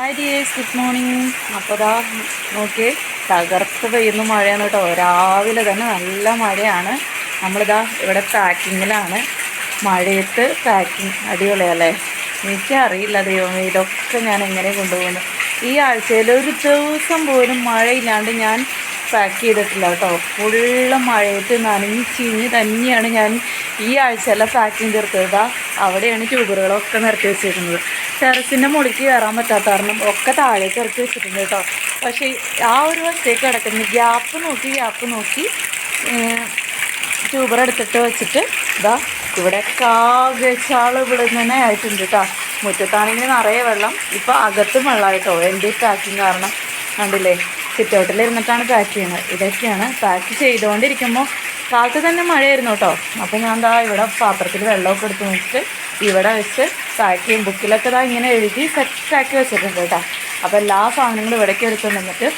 Hi dears good morning അപ്പോൾ ദാ നോക്കി തകർത്ത് പെയ്യുന്ന മഴയാണ് കേട്ടോ. രാവിലെ തന്നെ നല്ല മഴയാണ്. നമ്മളിതാ ഇവിടെ പാക്കിങ്ങിലാണ് മഴയത്ത് പാക്കിങ് അടിപൊളിയല്ലേ? എനിക്കറിയില്ല ദൈവമേ ഇതൊക്കെ ഞാൻ എങ്ങനെ കൊണ്ടുപോകുന്നു? ഈ ആഴ്ചയിൽ ഒരു ദിവസം പോലും മഴയില്ലാണ്ട് ഞാൻ പാക്ക് ചെയ്തിട്ടില്ല കേട്ടോ. ഫുള്ള് മഴയത്ത് നനഞ്ഞ് ചീഞ്ഞ് തന്നെയാണ് ഞാൻ ഈ ആഴ്ചയിലെ പാക്കിങ് തീർത്തത്. അവിടെയാണ് ട്യൂബറുകളൊക്കെ നിരത്തി വെച്ചിരിക്കുന്നത് ടെറസിന്റെ മുകളിലേക്ക് കയറാൻ പറ്റാത്ത കാരണം ഒക്കെ താഴേക്ക് ഇറക്കി വെച്ചിട്ടുണ്ട് കേട്ടോ. പക്ഷേ ആ ഒരു വശത്തേക്ക് കിടക്കുന്നത് ഗ്യാപ്പ് നോക്കി ഗ്യാപ്പ് നോക്കി ട്യൂബർ എടുത്തിട്ട് വെച്ചിട്ട് ഇതാ ഇവിടെ കാകച്ചാൾ ഇവിടെ തന്നെ ആയിട്ടുണ്ട് കേട്ടോ. മുറ്റത്താണെങ്കിൽ നിറയെ വെള്ളം. ഇപ്പോൾ അകത്തും വെള്ളമായിട്ടോ എന്റെ ഈ പാക്കിങ് കാരണം? കണ്ടില്ലേ? സിറ്റൗട്ടിൽ ഇരുന്നിട്ടാണ് പാക്ക് ചെയ്യുന്നത്. ഇതൊക്കെയാണ് പാക്ക് ചെയ്തുകൊണ്ടിരിക്കുമ്പോൾ കാലത്ത് തന്നെ മഴയായിരുന്നു കേട്ടോ. അപ്പോൾ ഞാൻ എന്താ ഇവിടെ പാത്രത്തിൽ വെള്ളമൊക്കെ എടുത്ത് വെച്ചിട്ട് ഇവിടെ വെച്ച് പാക്ക് ചെയ്യും ബുക്കിലൊക്കെ ഇതാ ഇങ്ങനെ എഴുതി സെറ്റാക്കി വെച്ചിട്ടുണ്ട് കേട്ടോ. അപ്പോൾ എല്ലാ സാധനങ്ങളും ഇവിടേക്ക് എടുത്ത് നിന്നിട്ട്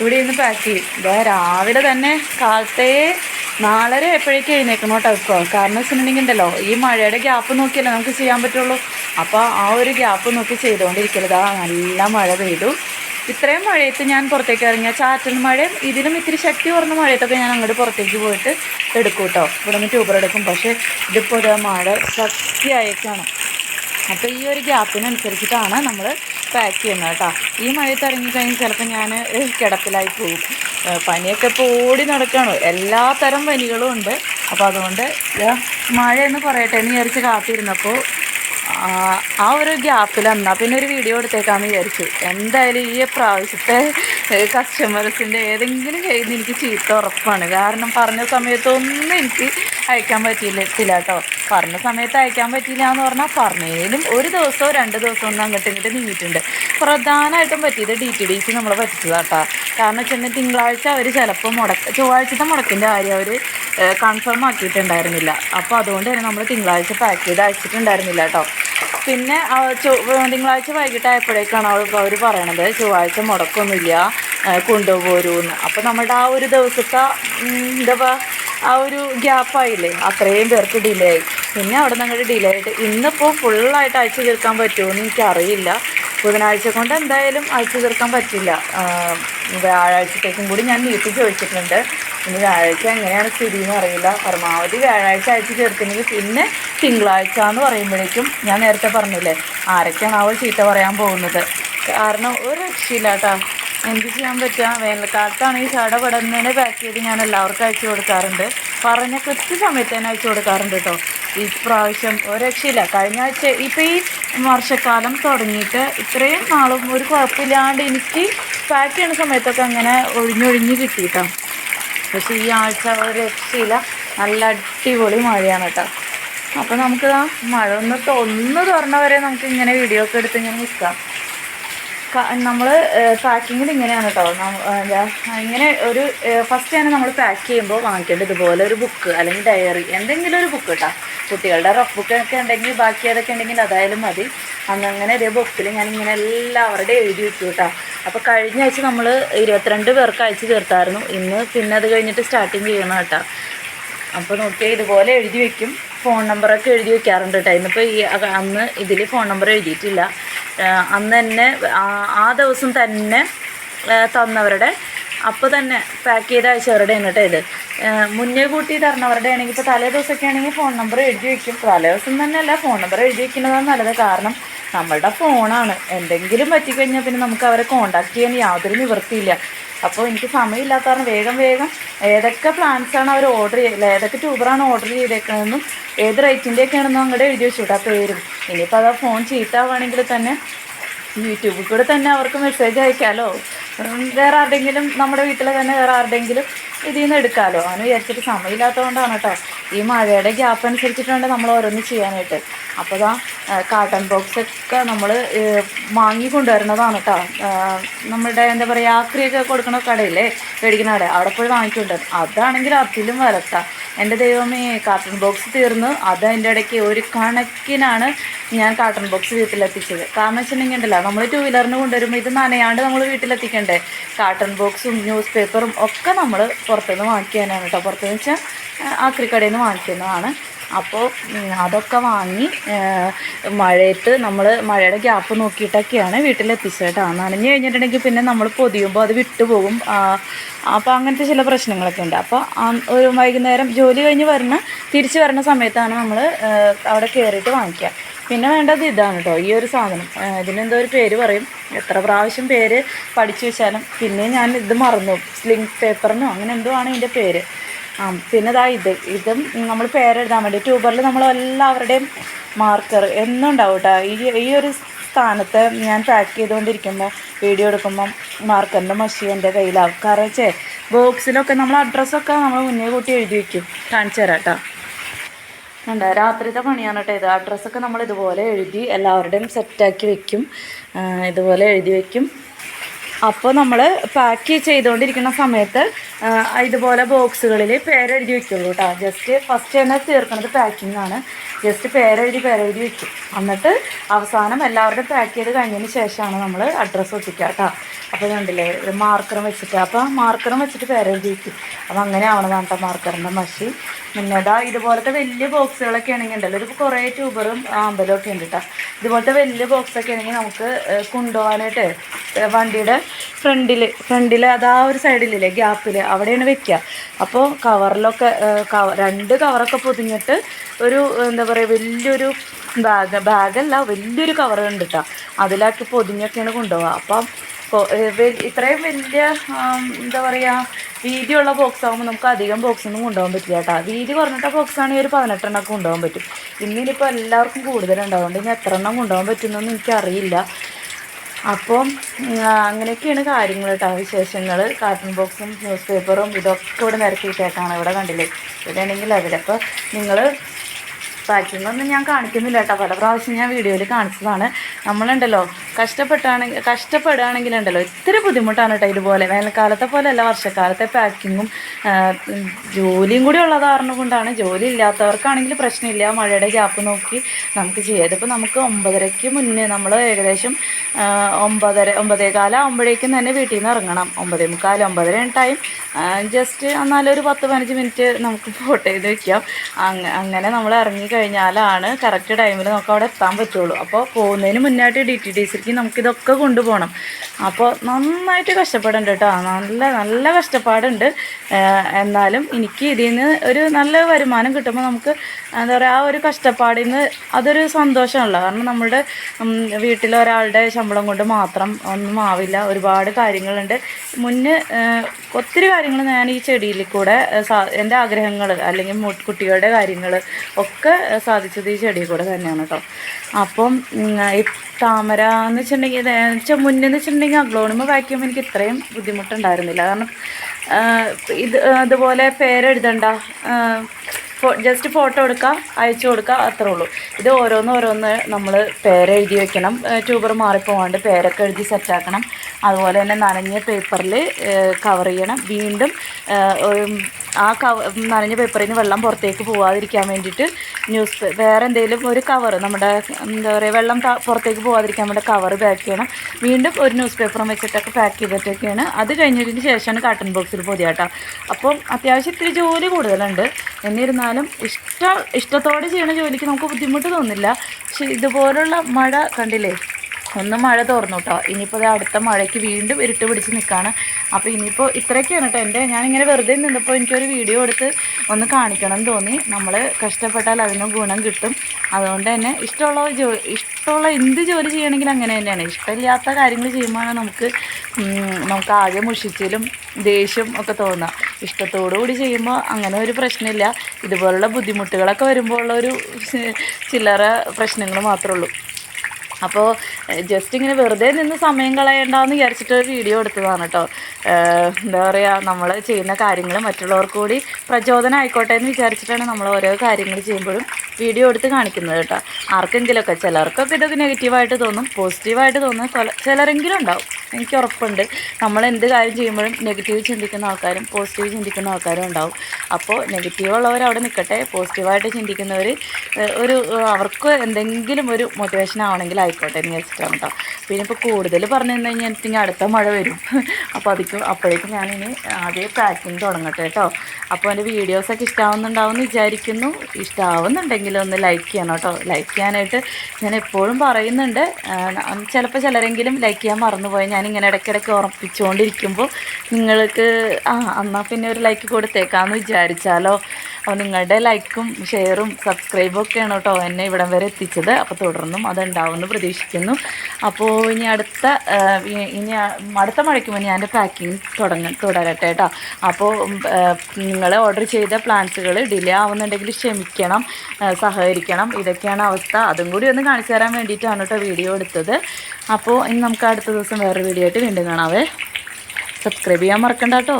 ഇവിടെ ഇന്ന് പാക്ക് ചെയ്യും. ഇതാ രാവിലെ തന്നെ കാലത്തെ നാളെ എപ്പോഴേക്കും എഴുന്നേക്കണം കേട്ടോ ഇപ്പോൾ കാരണം വെച്ചിട്ടുണ്ടെങ്കിൽ ഉണ്ടല്ലോ ഈ മഴയുടെ ഗ്യാപ്പ് നോക്കിയല്ലേ നമുക്ക് ചെയ്യാൻ പറ്റുള്ളൂ. അപ്പോൾ ആ ഒരു ഗ്യാപ്പ് നോക്കി ചെയ്തുകൊണ്ടിരിക്കരുത് ആ നല്ല മഴ പെയ്തു. ഇത്രയും മഴയത്ത് ഞാൻ പുറത്തേക്ക് ഇറങ്ങിയ ചാറ്റൽ മഴയും ഇതിലും ഇത്തിരി ശക്തി കുറഞ്ഞ മഴയത്തൊക്കെ ഞാൻ അങ്ങോട്ട് പുറത്തേക്ക് പോയിട്ട് എടുക്കും കേട്ടോ ഇവിടെ നിന്ന് ട്യൂബർ എടുക്കും. പക്ഷേ ഇതിപ്പോൾ ഇതാ മഴ ശക്തിയായേക്കാണ് അപ്പോൾ ഈ ഒരു ഗ്യാപ്പിനനുസരിച്ചിട്ടാണ് നമ്മൾ പാക്ക് ചെയ്യുന്നത് കേട്ടോ. ഈ മഴയത്ത് ഇറങ്ങിക്കഴിഞ്ഞാൽ ചിലപ്പോൾ ഞാൻ കിടപ്പിലായി പോകും. പനിയൊക്കെ ഇപ്പോൾ ഓടി നടക്കുകയാണ് എല്ലാ തരം പനികളും ഉണ്ട്. അപ്പോൾ അതുകൊണ്ട് മഴയെന്ന് പറയട്ടെ എന്ന് വിചാരിച്ച് കാത്തിരുന്നപ്പോൾ ആ ഒരു ഗ്യാപ്പിൽ എന്നാൽ പിന്നെ ഒരു വീഡിയോ എടുത്തേക്കാന്ന് വിചാരിച്ചു. എന്തായാലും ഈ പ്രാവശ്യത്തെ കസ്റ്റമേഴ്സിന്റെ ഏതെങ്കിലും കയ്യിൽ നിന്ന് എനിക്ക് ചീത്ത ഉറപ്പാണ്. കാരണം പറഞ്ഞ സമയത്തൊന്നും എനിക്ക് അയക്കാൻ പറ്റിയില്ല കേട്ടോ. പറഞ്ഞ സമയത്ത് അയക്കാൻ പറ്റിയില്ല എന്ന് പറഞ്ഞാൽ പറഞ്ഞതിലും ഒരു ദിവസമോ രണ്ട് ദിവസമോ ഒന്നും അങ്ങോട്ട് ഇങ്ങോട്ട് നീങ്ങിയിട്ടുണ്ട്. പ്രധാനമായിട്ടും പറ്റിയത് ഡി ടി ഡി സി നമ്മളെ പറ്റിച്ചതാട്ടോ കാരണം വെച്ചാൽ തിങ്കളാഴ്ച അവർ ചിലപ്പോൾ മുടക്ക ചൊവ്വാഴ്ചത്തെ മുടക്കിന്റെ കാര്യം അവർ കൺഫേം ആക്കിയിട്ടുണ്ടായിരുന്നില്ല. അപ്പോൾ അതുകൊണ്ട് തന്നെ നമ്മൾ തിങ്കളാഴ്ച പാക്ക് ചെയ്ത് അയച്ചിട്ടുണ്ടായിരുന്നില്ല കേട്ടോ. പിന്നെ തിങ്കളാഴ്ച വൈകിട്ടായപ്പോഴേക്കാണ് അവർ അവർ പറയണത് ചൊവ്വാഴ്ച മുടക്കൊന്നുമില്ല കൊണ്ടുപോരൂന്ന്. അപ്പോൾ നമ്മുടെ ആ ഒരു ദിവസത്തെ എന്താ ആ ഒരു ഗ്യാപ്പായില്ലേ അത്രയും പേർക്ക് ഡിലേ ആയി. പിന്നെ അവിടെ നിന്ന് അങ്ങോട്ട് ഡിലേ ആയിട്ട് ഇന്നിപ്പോൾ ഫുള്ളായിട്ട് അയച്ചു തീർക്കാൻ പറ്റുമോ എന്ന് എനിക്കറിയില്ല. ബുധനാഴ്ച കൊണ്ട് എന്തായാലും അയച്ചു തീർക്കാൻ പറ്റില്ല. വ്യാഴാഴ്ചത്തേക്കും കൂടി ഞാൻ നീട്ടി ചോദിച്ചിട്ടുണ്ട്. ഇനി വ്യാഴാഴ്ച എങ്ങനെയാണ് സ്ഥിതി എന്ന് അറിയില്ല. പരമാവധി വ്യാഴാഴ്ച അയച്ചു ചേർക്കുന്നെങ്കിൽ പിന്നെ തിങ്കളാഴ്ച എന്ന് പറയുമ്പോഴേക്കും ഞാൻ നേരത്തെ പറഞ്ഞില്ലേ ആരൊക്കെയാണ് അവൾ ചീത്ത പറയാൻ പോകുന്നത്? കാരണം ഒരു രക്ഷയില്ല കേട്ടോ എന്ത് ചെയ്യാൻ പറ്റുക വേനൽക്കാലത്താണ് ഈ ചട ചടപടന്നതിനെ പാക്ക് ചെയ്ത് ഞാൻ എല്ലാവർക്കും അയച്ചു കൊടുക്കാറുണ്ട്. പറഞ്ഞ കൃത്യ സമയത്ത് തന്നെ അയച്ചു കൊടുക്കാറുണ്ട് കേട്ടോ ഇപ്രാവശ്യം ഒരു രക്ഷയില്ല. കഴിഞ്ഞ ആഴ്ച ഇപ്പം ഈ വർഷക്കാലം തുടങ്ങിയിട്ട് ഇത്രയും നാളും ഒരു കുഴപ്പമില്ലാണ്ട് എനിക്ക് പാക്ക് ചെയ്യുന്ന സമയത്തൊക്കെ അങ്ങനെ ഒഴിഞ്ഞൊഴിഞ്ഞ് കിട്ടിയിട്ടോ പക്ഷേ ഈ ആഴ്ച ഒരു രക്ഷയില്ല. നല്ല അടിപൊളി മഴയാണ് കേട്ടോ അപ്പോൾ നമുക്ക് മഴ ഒന്ന് ഒന്ന് തുറന്ന വരെ നമുക്ക് ഇങ്ങനെ വീഡിയോ ഒക്കെ എടുത്ത് ഇങ്ങനെ നിൽക്കാം നമ്മൾ പാക്കിങ്ങിൽ ഇങ്ങനെയാണ് കേട്ടോ എന്താ ഇങ്ങനെ ഒരു ഫസ്റ്റ് തന്നെ നമ്മൾ പാക്ക് ചെയ്യുമ്പോൾ വാങ്ങിക്കേണ്ടത് ഇതുപോലെ ഒരു ബുക്ക് അല്ലെങ്കിൽ ഡയറി എന്തെങ്കിലും ഒരു ബുക്ക് കേട്ടോ കുട്ടികളുടെ റഫ് ബുക്ക് ഒക്കെ ഉണ്ടെങ്കിൽ ബാക്കി അതൊക്കെ ഉണ്ടെങ്കിൽ അതായാലും മതി. അന്നങ്ങനെ ഇതേ ബുക്കിൽ ഞാൻ ഇങ്ങനെ എല്ലാവരുടെയും എഴുതി വെച്ചു കേട്ടോ അപ്പോൾ കഴിഞ്ഞ ആഴ്ച നമ്മൾ ഇരുപത്തിരണ്ട് പേർക്ക് അയച്ചു തീർത്തായിരുന്നു. ഇന്ന് പിന്നെ അത് കഴിഞ്ഞിട്ട് സ്റ്റാർട്ടിങ് ചെയ്യണം കേട്ടോ. അപ്പോൾ നോക്കിയാൽ ഇതുപോലെ എഴുതി വെക്കും. ഫോൺ നമ്പറൊക്കെ എഴുതി വെക്കാറുണ്ട് കേട്ടോ ഇന്നിപ്പോൾ ഈ അന്ന് ഇതിൽ ഫോൺ നമ്പർ എഴുതിയിട്ടില്ല. അന്ന് തന്നെ ആ- ദിവസം തന്നെ തന്നവരുടെ അപ്പോൾ തന്നെ പാക്ക് ചെയ്ത അയച്ചവരുടെ എന്നിട്ട് ഇത്. മുന്നേ കൂട്ടി തരണവരുടെ ആണെങ്കിൽ ഇപ്പോൾ തലേ ദിവസമൊക്കെ ആണെങ്കിൽ ഫോൺ നമ്പർ എഴുതി വയ്ക്കും തലേ ദിവസം തന്നെയല്ല ഫോൺ നമ്പർ എഴുതി വയ്ക്കുന്നതാണ് നല്ലത്. കാരണം നമ്മളുടെ ഫോണാണ് എന്തെങ്കിലും പറ്റിക്കഴിഞ്ഞാൽ പിന്നെ നമുക്ക് അവരെ കോണ്ടാക്ട് ചെയ്യാൻ യാതൊരു നിവൃത്തിയില്ല. അപ്പോൾ എനിക്ക് സമയമില്ലാത്ത കാരണം വേഗം വേഗം ഏതൊക്കെ പ്ലാന്റ്സാണ് അവർ ഓർഡർ ചെയ്തത് ഏതൊക്കെ ട്യൂബറാണ് ഓർഡർ ചെയ്തേക്കുന്നതെന്നും ഏത് റേറ്റിന്റെ ആണെന്നും അങ്ങോട്ട് എഴുതി വെച്ചു ആ പേരും. ഇനിയിപ്പോൾ അത് ഫോൺ ചീത്താവുകയാണെങ്കിൽ തന്നെ യൂട്യൂബിൽ കൂടെ തന്നെ അവർക്ക് മെസ്സേജ് അയക്കാമല്ലോ വേറെ ആരുടെങ്കിലും നമ്മുടെ വീട്ടിലെ തന്നെ വേറെ ആരുടെങ്കിലും ഇതിൽ നിന്ന് എടുക്കാമല്ലോ അങ്ങനെ വിചാരിച്ചിട്ട് സമയമില്ലാത്തതുകൊണ്ടാണ് കേട്ടോ. ഈ മഴയുടെ ഗ്യാപ്പ് അനുസരിച്ചിട്ടുണ്ട് നമ്മൾ ഓരോന്ന് ചെയ്യാനായിട്ട്. അപ്പോൾ ഇതാ കാട്ടൺ ബോക്സൊക്കെ നമ്മൾ വാങ്ങി കൊണ്ടുവരുന്നതാണ് കേട്ടോ. നമ്മുടെ എന്താ പറയുക ആക്രിയൊക്കെ കൊടുക്കണ കടയില്ലേ മേടിക്കുന്ന കട അവിടെ പോയി വാങ്ങിക്കൊണ്ട് അതാണെങ്കിൽ അതിലും വിലത്താ എന്റെ ദൈവമേ കാർട്ടൺ ബോക്സ് തീർന്നു. അത് അതിന്റെ ഇടയ്ക്ക് ഒരു കണക്കിനാണ് ഞാൻ കാർട്ടൺ ബോക്സ് വീട്ടിലെത്തിച്ചത്. കാരണം വെച്ചിട്ടുണ്ടെങ്കിൽ നമ്മൾ ടു വീലറിന് കൊണ്ടുവരുമ്പോൾ ഇത് നനയാണ്ട് നമ്മൾ വീട്ടിലെത്തിക്കണ്ടേ? കാർട്ടൺ ബോക്സും ന്യൂസ് പേപ്പറും ഒക്കെ നമ്മൾ പുറത്തുനിന്ന് വാങ്ങിക്കാനാണ് കേട്ടോ പുറത്തുനിന്ന് വെച്ചാൽ ആക്രിക്കടയിൽ നിന്ന് വാങ്ങിക്കുന്നതാണ്. അപ്പോൾ അതൊക്കെ വാങ്ങി മഴയത്ത് നമ്മൾ മഴയുടെ ഗ്യാപ്പ് നോക്കിയിട്ടൊക്കെയാണ് വീട്ടിലെത്തിച്ചത് കേട്ടോ നനഞ്ഞു കഴിഞ്ഞിട്ടുണ്ടെങ്കിൽ പിന്നെ നമ്മൾ പൊതിയുമ്പോൾ അത് വിട്ടുപോകും അപ്പോൾ അങ്ങനത്തെ ചില പ്രശ്നങ്ങളൊക്കെ ഉണ്ട്. അപ്പോൾ ഒരു വൈകുന്നേരം ജോലി കഴിഞ്ഞ് വരുന്ന തിരിച്ച് വരുന്ന സമയത്താണ് നമ്മൾ അവിടെ കയറിയിട്ട് വാങ്ങിക്കുക. പിന്നെ വേണ്ടത് ഇതാണ് കേട്ടോ ഈ ഒരു സാധനം. ഇതിനെന്തോ ഒരു പേര് പറയും. എത്ര പ്രാവശ്യം പേര് പഠിച്ചു വെച്ചാലും പിന്നെ ഞാൻ ഇത് മറന്നു. സ്ലിങ് പേപ്പറിനോ അങ്ങനെ എന്തോ ആണ് ഇതിന്റെ പേര്. ആ പിന്നെ ഇതാ ഇത്. ഇതും നമ്മൾ പേരെഴുതാൻ വേണ്ടി ട്യൂബറിൽ നമ്മൾ എല്ലാവരുടെയും മാർക്കർ എന്നും ഉണ്ടാവും കേട്ടോ ഈ ഈ ഒരു സ്ഥാനത്ത് ഞാൻ പാക്ക് ചെയ്തുകൊണ്ടിരിക്കുമ്പോൾ വീഡിയോ എടുക്കുമ്പം മാർക്കറിന്റെ മഷി എന്റെ കയ്യിലാവും കാരണം വെച്ചേ. ബോക്സിലൊക്കെ നമ്മൾ അഡ്രസ്സൊക്കെ നമ്മൾ മുന്നേ കൂട്ടി എഴുതി വയ്ക്കും കാണിച്ചു തരാം കേട്ടോ ഉണ്ട് രാത്രിത്തെ പണിയാണ് കേട്ടോ ഇത്. അഡ്രസ്സൊക്കെ നമ്മൾ ഇതുപോലെ എഴുതി എല്ലാവരുടെയും സെറ്റാക്കി വെക്കും. ഇതുപോലെ എഴുതി വെക്കും. അപ്പോൾ നമ്മൾ പാക്ക് ചെയ്തുകൊണ്ടിരിക്കുന്ന സമയത്ത് ഇതുപോലെ ബോക്സുകളിൽ പേരെഴുതി വെക്കുള്ളൂ കേട്ടോ ജസ്റ്റ് ഫസ്റ്റ് തന്നെ തീർക്കുന്നത് പാക്കിംഗ് ആണ്. ജസ്റ്റ് പേരെഴുതി പേരെഴുതി വെക്കും. എന്നിട്ട് അവസാനം എല്ലാവരുടെയും പാക്ക് ചെയ്ത് കഴിഞ്ഞതിന് ശേഷമാണ് നമ്മൾ അഡ്രസ്സ് ഒട്ടിക്കുക കേട്ടോ അപ്പോൾ കണ്ടില്ലേ ഒരു മാർക്കറും വെച്ചിട്ട് അപ്പോൾ മാർക്കറും വെച്ചിട്ട് പേരെഴുതി വെക്കും. അപ്പോൾ അങ്ങനെ ആവണതാണ് കേട്ടോ മാർക്കറിന്റെ മഷി. പിന്നെ ഇതാ ഇതുപോലത്തെ വലിയ ബോക്സുകളൊക്കെ ആണെങ്കിൽ ഉണ്ടല്ലോ ഒരു കുറേ ട്യൂബറും ആമ്പലും ഒക്കെ ഉണ്ട് കേട്ടോ ഇതുപോലത്തെ വലിയ ബോക്സൊക്കെ ആണെങ്കിൽ നമുക്ക് കൊണ്ടുപോകാനായിട്ട് വണ്ടിയുടെ ഫ്രണ്ടിൽ ഫ്രണ്ടിൽ അതാ ഒരു സൈഡിലില്ലേ ഗ്യാപ്പിൽ അവിടെയാണ് വെക്കുക അപ്പോൾ കവറിലൊക്കെ കവ രണ്ട് കവറൊക്കെ പൊതിഞ്ഞിട്ട് ഒരു എന്താ പറയുക വലിയൊരു ബാഗ് ബാഗല്ല വലിയൊരു കവർ ഉണ്ട് കേട്ടോ അതിലാക്കി പൊതിഞ്ഞൊക്കെയാണ് കൊണ്ടുപോകുക അപ്പം ഇത്രയും വലിയ എന്താ പറയുക വീതിയുള്ള ബോക്സ് ആകുമ്പോൾ നമുക്ക് അധികം ബോക്സ് ഒന്നും കൊണ്ടുപോകാൻ പറ്റില്ല കേട്ടോ. വീതി കുറഞ്ഞിട്ട ബോക്സ് ആണെങ്കിൽ ഒരു പതിനെട്ടെണ്ണമൊക്കെ കൊണ്ടുപോകാൻ പറ്റും. ഇന്നിപ്പോൾ എല്ലാവർക്കും കൂടുതലുണ്ടാവുകൊണ്ട് ഇനി എത്ര എണ്ണം കൊണ്ടുപോകാൻ പറ്റുന്നൊന്നും എനിക്കറിയില്ല. അപ്പം അങ്ങനെയൊക്കെയാണ് കാര്യങ്ങൾ കേട്ടോ വിശേഷങ്ങൾ കാർട്ടൺ ബോക്സും ന്യൂസ് പേപ്പറും ഇതൊക്കെ ഇവിടെ നിരത്തിയിട്ടേക്കാണ് ഇവിടെ കണ്ടില്ലേ? ഇവിടെയാണെങ്കിൽ അതിലപ്പോൾ നിങ്ങൾ പാക്കിംഗ് ഒന്നും ഞാൻ കാണിക്കുന്നില്ല കേട്ടോ. പല പ്രാവശ്യം ഞാൻ വീഡിയോയിൽ കാണിച്ചതാണ്. നമ്മളുണ്ടല്ലോ കഷ്ടപ്പെട്ടാണെങ്കിൽ കഷ്ടപ്പെടുകയാണെങ്കിലുണ്ടല്ലോ ഇത്തിരി ബുദ്ധിമുട്ടാണ് കേട്ടോ ഇതുപോലെ. വേനൽക്കാലത്തെ പോലെയല്ല വർഷക്കാലത്തെ പാക്കിങ്ങും ജോലിയും കൂടി ഉള്ളത് കാരണം കൊണ്ടാണ് ജോലി ഇല്ലാത്തവർക്കാണെങ്കിൽ പ്രശ്നമില്ല. മഴയുടെ ഗ്യാപ്പ് നോക്കി നമുക്ക് ചെയ്യാം. ഇതിപ്പോൾ നമുക്ക് ഒമ്പതരയ്ക്ക് മുന്നേ നമ്മൾ ഏകദേശം ഒമ്പതര ഒമ്പതേകാലം ആകുമ്പോഴേക്കും തന്നെ വീട്ടിൽ നിന്ന് ഇറങ്ങണം. ഒമ്പതേ മുക്കാൽ ഒമ്പതര ടൈം ജസ്റ്റ് എന്നാലും ഒരു പത്ത് പതിനഞ്ച് മിനിറ്റ് നമുക്ക് ഫോട്ടോ ചെയ്ത് വയ്ക്കാം അങ്ങനെ നമ്മൾ ഇറങ്ങി കഴിഞ്ഞാലാണ് കറക്റ്റ് ടൈമിൽ നമുക്ക് അവിടെ എത്താൻ പറ്റുള്ളൂ. അപ്പോൾ പോകുന്നതിന് മുന്നായിട്ട് ഡി ടി ഡി സിക്ക് നമുക്കിതൊക്കെ കൊണ്ടുപോകണം. അപ്പോൾ നന്നായിട്ട് കഷ്ടപ്പെടേണ്ട കേട്ടോ നല്ല നല്ല കഷ്ടപ്പാടുണ്ട്. എന്നാലും എനിക്ക് ഇതിൽ നിന്ന് ഒരു നല്ല വരുമാനം കിട്ടുമ്പോൾ നമുക്ക് എന്താ പറയുക ആ ഒരു കഷ്ടപ്പാടിൽ നിന്ന് അതൊരു സന്തോഷമാണല്ലോ. കാരണം നമ്മുടെ വീട്ടിലൊരാളുടെ ശമ്പളം കൊണ്ട് മാത്രം ഒന്നും ആവില്ല. ഒരുപാട് കാര്യങ്ങളുണ്ട്. മുന്നേ ഒത്തിരി കാര്യങ്ങൾ ഞാൻ ഈ ചെടിയിൽ കൂടെ എന്റെ ആഗ്രഹങ്ങൾ അല്ലെങ്കിൽ കുട്ടികളുടെ കാര്യങ്ങൾ ഒക്കെ സാധിച്ചത് ഈ ചെടിയിൽ കൂടെ തന്നെയാണ് കേട്ടോ അപ്പം ഈ താമര എന്ന് വെച്ചിട്ടുണ്ടെങ്കിൽ വെച്ചാൽ മുന്നേ എന്ന് വെച്ചിട്ടുണ്ടെങ്കിൽ അഗ്ലോണിമ വാക്യൂം എനിക്ക് ഇത്രയും ബുദ്ധിമുട്ടുണ്ടായിരുന്നില്ല. കാരണം ഇത് അതുപോലെ പേരെഴുതണ്ട ജസ്റ്റ് ഫോട്ടോ എടുക്കുക അയച്ചു കൊടുക്കുക അത്രേ ഉള്ളൂ. ഇത് ഓരോന്ന് ഓരോന്ന് നമ്മൾ പേരെഴുതി വെക്കണം. ട്യൂബർ മാറിപ്പോവാണ്ട് പേരൊക്കെ എഴുതി സെറ്റാക്കണം അതുപോലെ തന്നെ നനഞ്ഞ പേപ്പറിൽ കവർ ചെയ്യണം. വീണ്ടും ആ കവ നനഞ്ഞ പേപ്പറിൽ നിന്ന് വെള്ളം പുറത്തേക്ക് പോവാതിരിക്കാൻ വേണ്ടിയിട്ട് ന്യൂസ് വേറെ എന്തെങ്കിലും ഒരു കവർ നമ്മുടെ എന്താ പറയുക വെള്ളം പുറത്തേക്ക് പോവാതിരിക്കാൻ വേണ്ടി കവർ പാക്ക് ചെയ്യണം. വീണ്ടും ഒരു ന്യൂസ് പേപ്പറും വെച്ചിട്ടൊക്കെ പാക്ക് ചെയ്തിട്ടൊക്കെയാണ്. അത് കഴിഞ്ഞതിന് ശേഷമാണ് കാട്ടൺ ബോക്സിൽ പൊതിയാട്ടോ അപ്പം അത്യാവശ്യം ഇത്തിരി ജോലി കൂടുതലുണ്ട്. എന്നിരുന്നാലും ഇഷ്ട ഇഷ്ടത്തോടെ ചെയ്യുന്ന ജോലിക്ക് നമുക്ക് ബുദ്ധിമുട്ട് തോന്നില്ല. പക്ഷേ ഇതുപോലുള്ള മഴ കണ്ടില്ലേ? ഒന്ന് മഴ തോർന്നു കേട്ടോ ഇനിയിപ്പോൾ അടുത്ത മഴയ്ക്ക് വീണ്ടും ഇരുട്ട് പിടിച്ച് നിൽക്കുകയാണ് അപ്പോൾ ഇനിയിപ്പോൾ ഇത്രയൊക്കെയാണ് കേട്ടോ എന്റെ. ഞാനിങ്ങനെ വെറുതെ നിന്നപ്പോൾ എനിക്കൊരു വീഡിയോ എടുത്ത് ഒന്ന് കാണിക്കണം തോന്നി. നമ്മൾ കഷ്ടപ്പെട്ടാൽ അതിന് ഗുണം കിട്ടും. അതുകൊണ്ട് തന്നെ ഇഷ്ടമുള്ള ജോ ഇഷ്ടമുള്ള എന്ത് ജോലി ചെയ്യണമെങ്കിലും അങ്ങനെ തന്നെയാണ്. ഇഷ്ടമില്ലാത്ത കാര്യങ്ങൾ ചെയ്യുമ്പോഴാണ് നമുക്ക് നമുക്ക് ആകെ മുഷിച്ചിലും ദേഷ്യം ഒക്കെ തോന്നുക ഇഷ്ടത്തോടു കൂടി ചെയ്യുമ്പോൾ അങ്ങനെ ഒരു പ്രശ്നമില്ല. ഇതുപോലുള്ള ബുദ്ധിമുട്ടുകളൊക്കെ വരുമ്പോൾ ഉള്ളൊരു ചില്ലറ പ്രശ്നങ്ങൾ മാത്രമേ ഉള്ളൂ. അപ്പോൾ ജസ്റ്റ് ഇങ്ങനെ വെറുതെ നിന്ന് സമയം കളയണ്ടെന്ന് വിചാരിച്ചിട്ട് ഒരു വീഡിയോ എടുത്തതാണ് കേട്ടോ എന്താ പറയുക നമ്മൾ ചെയ്യുന്ന കാര്യങ്ങൾ മറ്റുള്ളവർക്ക് കൂടി പ്രചോദനം ആയിക്കോട്ടെ എന്ന് വിചാരിച്ചിട്ടാണ് നമ്മൾ ഓരോ കാര്യങ്ങൾ ചെയ്യുമ്പോഴും വീഡിയോ എടുത്ത് കാണിക്കുന്നത് കേട്ടോ ആർക്കെങ്കിലുമൊക്കെ ചിലർക്കൊക്കെ ഇതൊക്കെ നെഗറ്റീവായിട്ട് തോന്നും പോസിറ്റീവായിട്ട് തോന്നും ചിലരെങ്കിലും ഉണ്ടാവും. എനിക്ക് ഉറപ്പുണ്ട്. നമ്മൾ എന്ത് കാര്യം ചെയ്യുമ്പോഴും നെഗറ്റീവ് ചിന്തിക്കുന്ന ആൾക്കാരും പോസിറ്റീവ് ചിന്തിക്കുന്ന ആൾക്കാരും ഉണ്ടാവും. അപ്പോൾ നെഗറ്റീവ് ഉള്ളവർ അവിടെ നിൽക്കട്ടെ പോസിറ്റീവായിട്ട് ചിന്തിക്കുന്നവർ ഒരു അവർക്ക് എന്തെങ്കിലും ഒരു മോട്ടിവേഷൻ ആവണമെങ്കിൽ ആയിക്കോട്ടെ എന്ന് വെച്ചിട്ടാണ് കേട്ടോ. പിന്നെ ഇപ്പോൾ കൂടുതൽ പറഞ്ഞു കഴിഞ്ഞാൽ എനിക്ക് അടുത്ത മഴ വരും. അപ്പോൾ അതിക്ക് അപ്പോഴേക്കും ഞാനിനി ആദ്യം പാക്കിങ് തുടങ്ങട്ടെ കേട്ടോ. അപ്പോൾ എന്റെ വീഡിയോസൊക്കെ ഇഷ്ടമാവുന്നുണ്ടാവുമെന്ന് വിചാരിക്കുന്നു. ഇഷ്ടമാവുന്നുണ്ടെങ്കിൽ ഒന്ന് ലൈക്ക് ചെയ്യണം കേട്ടോ. ലൈക്ക് ചെയ്യാനായിട്ട് ഞാൻ എപ്പോഴും പറയുന്നുണ്ട്. ചിലപ്പോൾ ചിലരെങ്കിലും ലൈക്ക് ചെയ്യാൻ മറന്നുപോയി ഞാനിങ്ങനെ ഇടയ്ക്കിടയ്ക്ക് ഉറപ്പിച്ചുകൊണ്ടിരിക്കുമ്പോൾ നിങ്ങൾക്ക് ആ എന്നാൽ പിന്നെ ഒരു ലൈക്ക് കൊടുത്തേക്കാമെന്ന് വിചാരിച്ചാലോ. അപ്പോൾ നിങ്ങളുടെ ലൈക്കും ഷെയറും സബ്സ്ക്രൈബും ഒക്കെയാണ് കേട്ടോ എന്നെ ഇവിടം വരെ എത്തിച്ചത്. അപ്പോൾ തുടർന്നും അതുണ്ടാവുമെന്ന് പ്രതീക്ഷിക്കുന്നു. അപ്പോൾ ഇനി അടുത്ത ഇനി അടുത്ത മഴയ്ക്ക് മുന്നേ ഞാൻ പാക്കിങ് തുടങ്ങ തുടരട്ടെ കേട്ടോ. അപ്പോൾ നിങ്ങൾ ഓർഡർ ചെയ്ത പ്ലാൻസുകൾ ഡിലേ ആവുന്നുണ്ടെങ്കിൽ ക്ഷമിക്കണം സഹകരിക്കണം. ഇതൊക്കെയാണ് അവസ്ഥ. അതും കൂടി ഒന്ന് കാണിച്ചു തരാൻ വേണ്ടിയിട്ടാണ് കേട്ടോ വീഡിയോ എടുത്തത്. അപ്പോൾ ഇനി നമുക്ക് അടുത്ത ദിവസം വേറൊരു വീഡിയോ ആയിട്ട് വീണ്ടും കാണാവേ. സബ്സ്ക്രൈബ് ചെയ്യാൻ മറക്കണ്ട കേട്ടോ.